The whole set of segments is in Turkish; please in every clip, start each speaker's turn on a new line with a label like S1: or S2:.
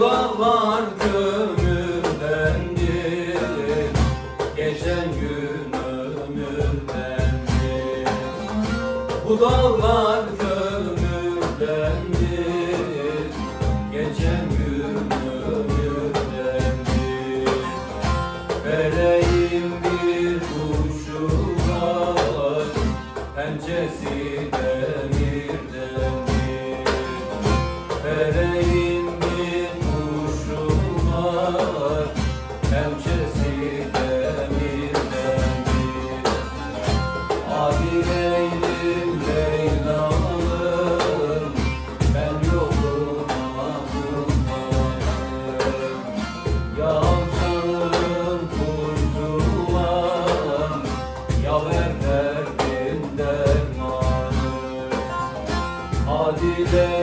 S1: dağlar kömürdendir Geçen gün ömürdendir Bu dağlar Geçen Hadi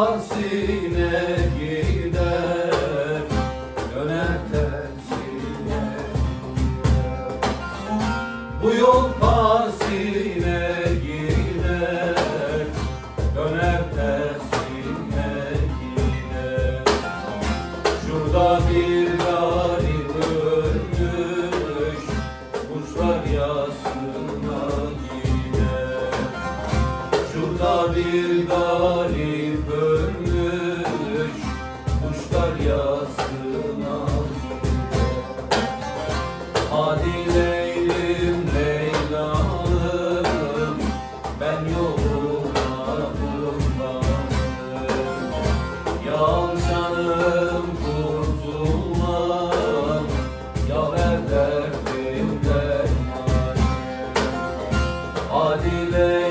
S1: yol Parsine gider Döner tersine Bu yol Parsine gider Döner tersine gider. Şurada bir garip ölmüş Kuşlar yasına Hadi Leylim Leyla'lım Ben yoluma kurbanım Yalçanım kurtulmam Yaver derdim dermanım Hadi Leylim